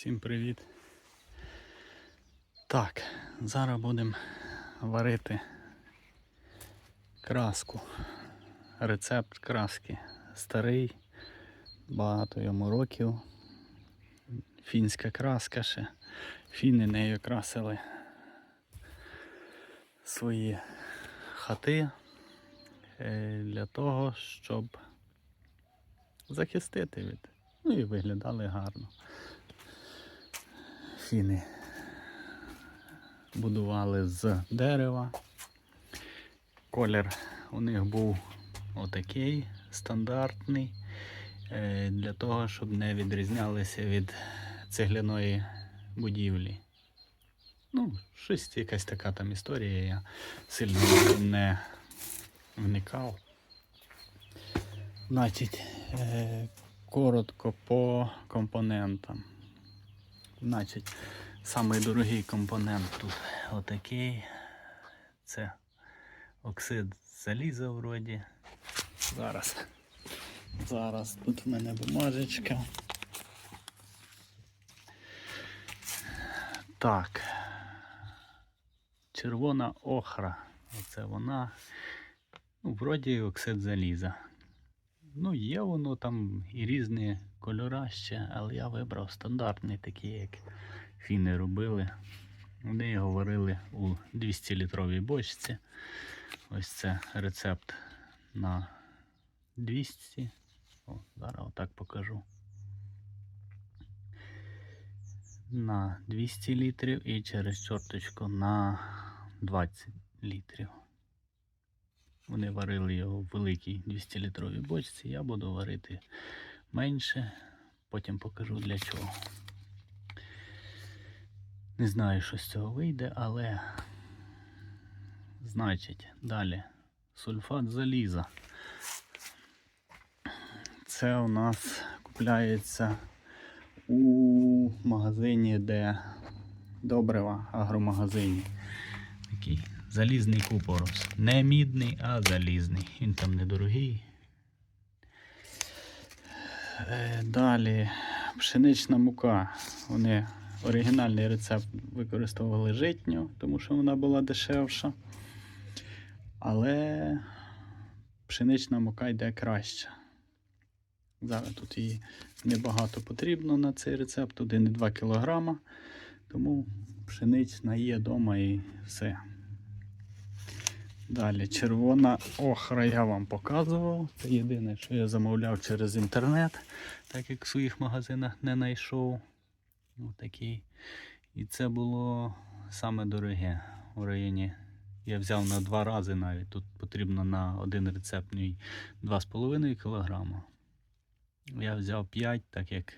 Всім привіт. Так, зараз будемо варити краску. Рецепт краски старий, багато йому років. Фінська краска ще. Фіни нею красили свої хати е, для того, щоб захистити від. Ну і виглядали гарно. Фіни будували з дерева. Колір у них був отакий стандартний, е, для того, щоб не відрізнялися від цегляної будівлі. Ну, щось якась така там історія, я сильно не вникав. Значить, е, коротко по компонентам. Значить, самий дорогий компонент тут отакий. Це оксид заліза вроді. Зараз. Зараз тут в мене бумажечка. Так. Червона охра. Оце вона. Ну, вроді оксид заліза. Ну, є воно там і різні кольора ще, але я вибрав стандартний такий, як фіни робили. Вони його варили у 200-літровій бочці. Ось це рецепт на 200. О, зараз отак покажу. На 200 літрів і через чорточку на 20 літрів. Вони варили його в великій 200-літровій бочці. Я буду варити менше, потім покажу для чого. Не знаю, що з цього вийде, але значить, далі сульфат заліза. Це у нас купляється у магазині, де добрива, агромагазині. Такий залізний купорос. Не мідний, а залізний. Він там недорогий. Е, Далі пшенична мука. Вони оригінальний рецепт використовували житню, тому що вона була дешевша. Але пшенична мука йде краще. Зараз тут її небагато потрібно на цей рецепт, 1,2 кг. Тому пшенична є вдома і все. Далі червона охра я вам показував. Це єдине, що я замовляв через інтернет, так як в своїх магазинах не знайшов. Отакий. І це було саме дороге у районі. Я взяв на два рази навіть. Тут потрібно на один рецепт 2,5 кг. Я взяв 5, так як,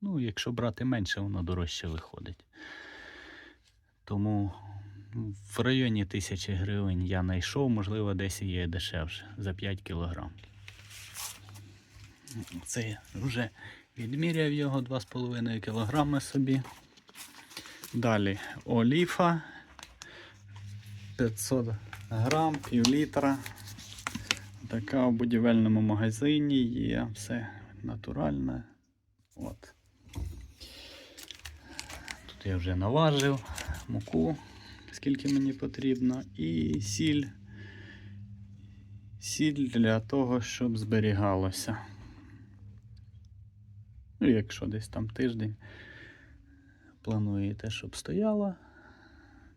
ну, якщо брати менше, воно дорожче виходить. Тому в районі 1000 гривень я знайшов, можливо, десь є дешевше за 5 кг. Це вже відміряв його 2,5 кг собі. Dалі оліфа 500 грам, пів літра. Така в будівельному магазині є, все натуральне. От. Тут я вже наважив муку, скільки мені потрібно, і сіль. Сіль для того, щоб зберігалося. Ну, якщо десь там тиждень плануєте, щоб стояло,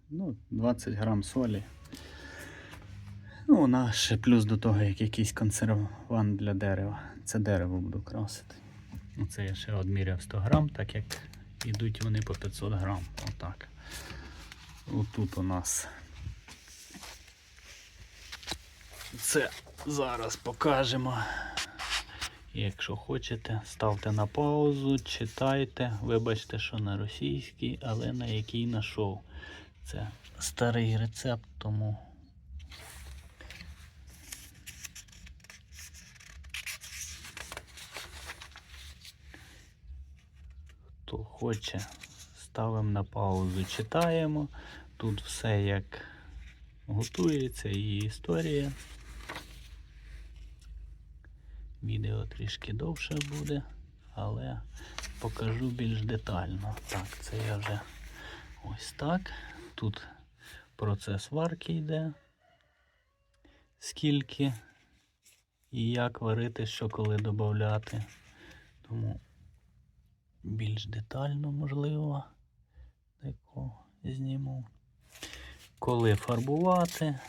ну, 20 грам солі. Ну, вона ще плюс до того, як якийсь консервант для дерева. Це дерево буду красити. Оце я ще одміряв 100 грам, так як йдуть вони по 500 грам. Отак. Отут у нас. Це зараз покажемо. Якщо хочете, ставте на паузу, читайте. Вибачте, що на російській, але на якій знайшов. Це старий рецепт, тому. Хто хоче, ставимо на паузу, читаємо. Тут все як готується і історія. Відео трішки довше буде, але покажу більш детально. Так, це я вже ось так. Тут процес варки йде. Скільки і як варити, що коли додати. Тому більш детально можливо. Тако зніму. Коли фарбувати,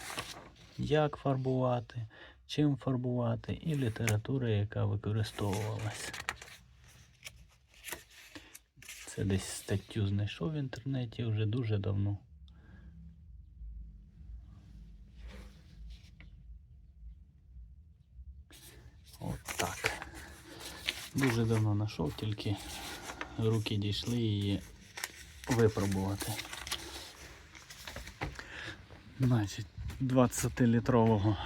як фарбувати, чим фарбувати і література, яка використовувалася. Це десь статтю знайшов в інтернеті вже дуже давно. От так. Дуже давно знайшов, тільки руки дійшли її випробувати. Значить, 20-літрового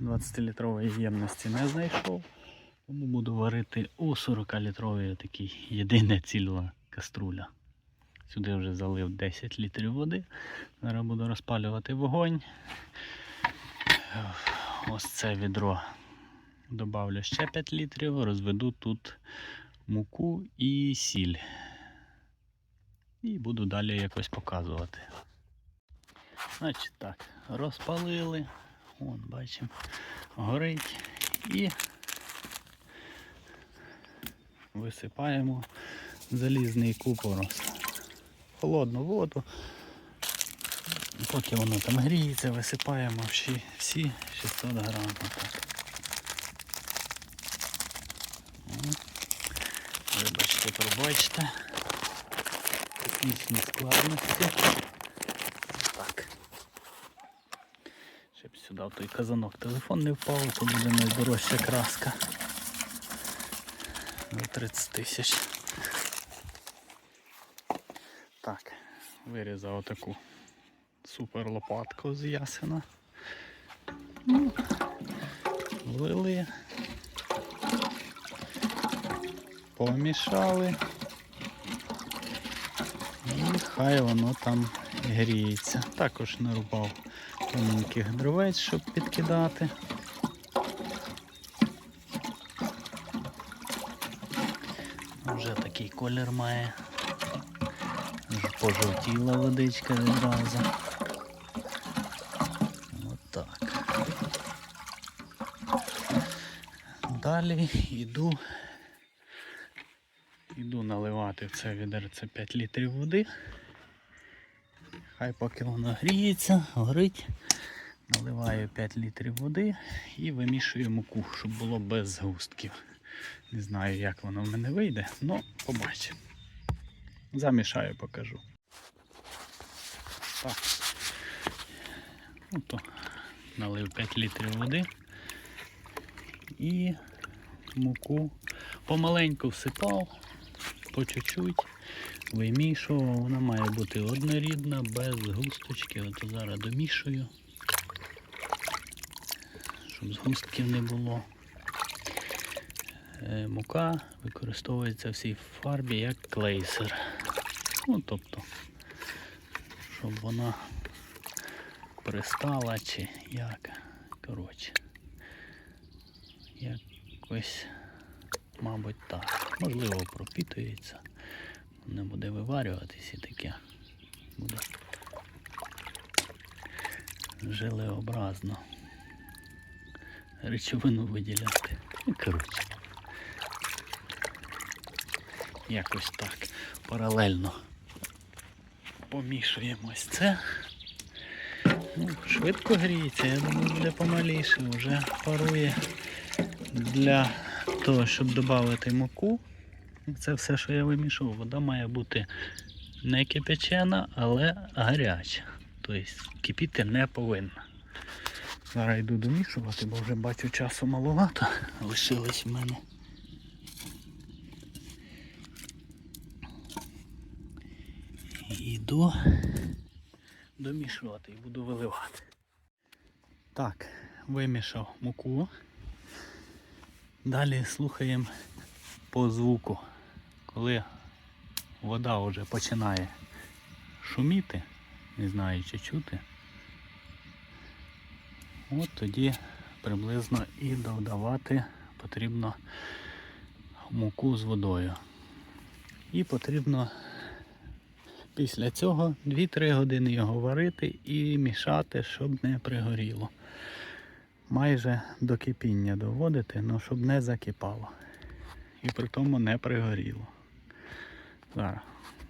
20-літрової ємності не знайшов. Тому буду варити у 40-літровій такій єдина цільова каструля. Сюди вже залив 10 літрів води. Зараз буду розпалювати вогонь. Ось це відро добавлю ще 5 літрів, розведу тут муку і сіль. І буду далі якось показувати. Значить так, розпалили. Вон, бачимо, горить і висипаємо залізний купорос. Холодну воду. Поки воно там гріється, висипаємо всі, всі 600 грам. Вибачте, пробачте. Технічні складності. Щоб сюди в той казанок телефон не впав, то буде найдорожча краска. За 30 тисяч. Так, вирізав отаку супер лопатку з ясена. Ну, Влили. Помішали. І хай воно там гріється. Також нарубав тоненьких дровець, щоб підкидати. Вже такий колір має. Пожовтіла водичка відразу. Отак. Далі йду. Йду наливати в це відерце 5 літрів води. Хай поки воно гріється, горить. Наливаю 5 літрів води і вимішую муку, щоб було без згустків. Не знаю, як воно в мене вийде, але побачимо. Замішаю, покажу. Так. Ото налив 5 літрів води і муку помаленьку всипав, по чуть-чуть вимішував. Вона має бути однорідна, без густочки. От зараз домішую, щоб згустків не було. Е, Мука використовується в цій фарбі як клейсер. Ну, тобто, щоб вона пристала чи як. Коротше. Якось, мабуть, так. Можливо, пропітується. Не буде виварюватись і таке. Буде желеобразно речовину виділяти. Ну, коротше. Якось так. Паралельно помішуємо ось це. Ну, швидко гріється, я думаю, буде помаліше. Вже парує для того, щоб додати муку. Це все, що я вимішував. Вода має бути не кипячена, але гаряча. Тобто кипіти не повинна. Зараз йду домішувати, бо вже бачу часу маловато. Лишилось в мене. Йду домішувати і буду виливати. Так, вимішав муку. Далі слухаємо по звуку. Коли вода вже починає шуміти, не знаю чи чути, от тоді приблизно і додавати потрібно муку з водою. І потрібно після цього 2-3 години його варити і мішати, щоб не пригоріло. Майже до кипіння доводити, але щоб не закипало. І при тому не пригоріло. Зараз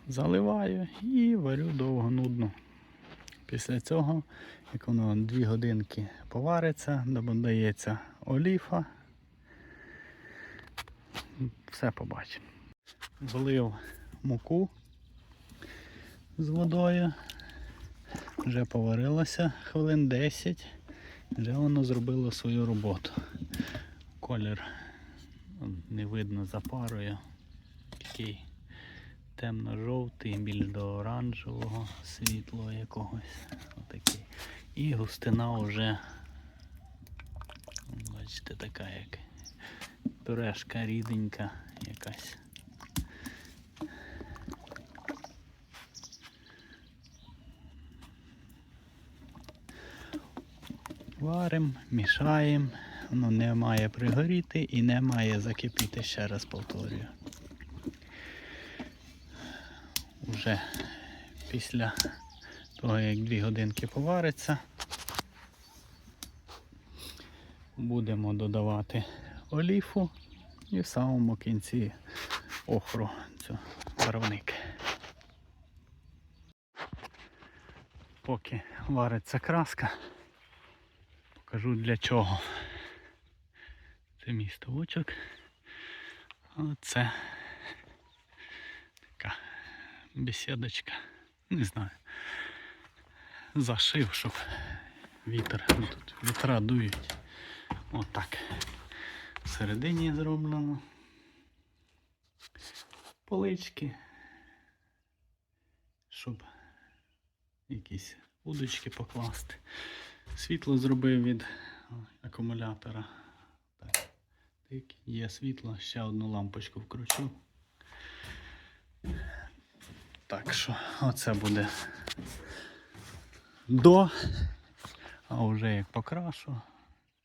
заливаю і варю довго нудно. Після цього, як воно 2 годинки повариться, додається оліфа. Все побачимо. Влив муку з водою. Вже поварилося хвилин 10. Вже воно зробило свою роботу. Колір не видно за парою. Такий темно-жовтий, більш до оранжевого світлого якогось. Отакий. І густина вже, бачите, така як пюрешка ріденька якась. Варимо, мішаємо, воно не має пригоріти і не має закипіти, ще раз повторюю. Уже після того, як дві годинки повариться, будемо додавати оліфу і в самому кінці охру цю барвник. Поки вариться краска, покажу для чого. Це мій ставочок. А це така бесідочка. Не знаю. Зашив, щоб вітер. Ну, тут вітра дують. Отак. Всередині зроблено. Полички. Щоб якісь удочки покласти. Світло зробив від акумулятора. Так. Тик, є світло, ще одну лампочку вкручу. Так що оце буде до. А вже як покрашу,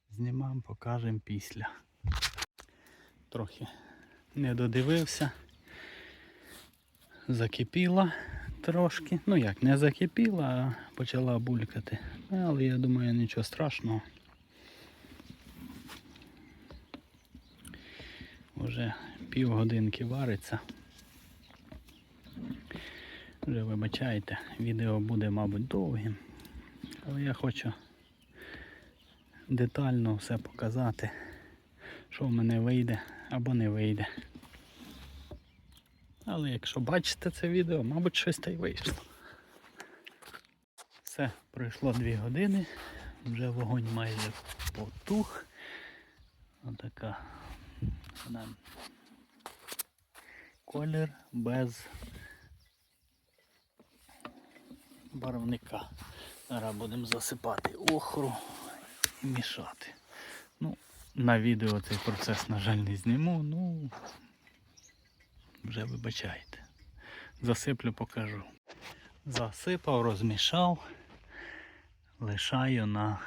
знімаємо, покажемо після. Трохи не додивився. Закипіла трошки. Ну як, не закипіла, а почала булькати. Але я думаю, нічого страшного. Вже півгодинки вариться. Вже вибачайте, відео буде, мабуть, довгим. Але я хочу детально все показати, що в мене вийде або не вийде. Але якщо бачите це відео, мабуть, щось та й вийшло. Все, пройшло 2 години, вже вогонь майже потух. Отака вона колір без барвника. Зараз будемо засипати охру і мішати. Ну, на відео цей процес, на жаль, не зніму, ну вже вибачайте. Засиплю, покажу. Засипав, розмішав, лишаю на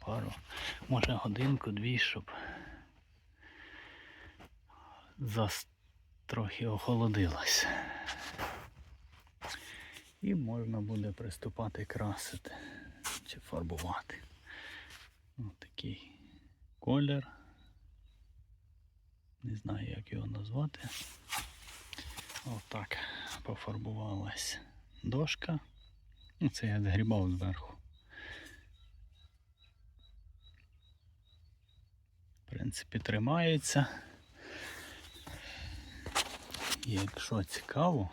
пару, може годинку-дві, щоб зас... трохи охолодилось. І можна буде приступати красити чи фарбувати. Ось такий колір. Не знаю, як його назвати. Отак пофарбувалась дошка. Ну, Це я згрібав зверху. В принципі, тримається. Якщо цікаво,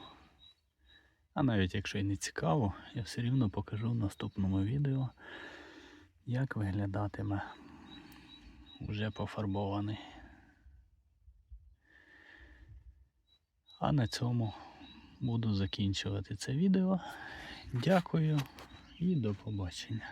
а навіть якщо і не цікаво, я все рівно покажу в наступному відео, як виглядатиме вже пофарбований. А на цьому буду закінчувати це відео. Дякую і до побачення.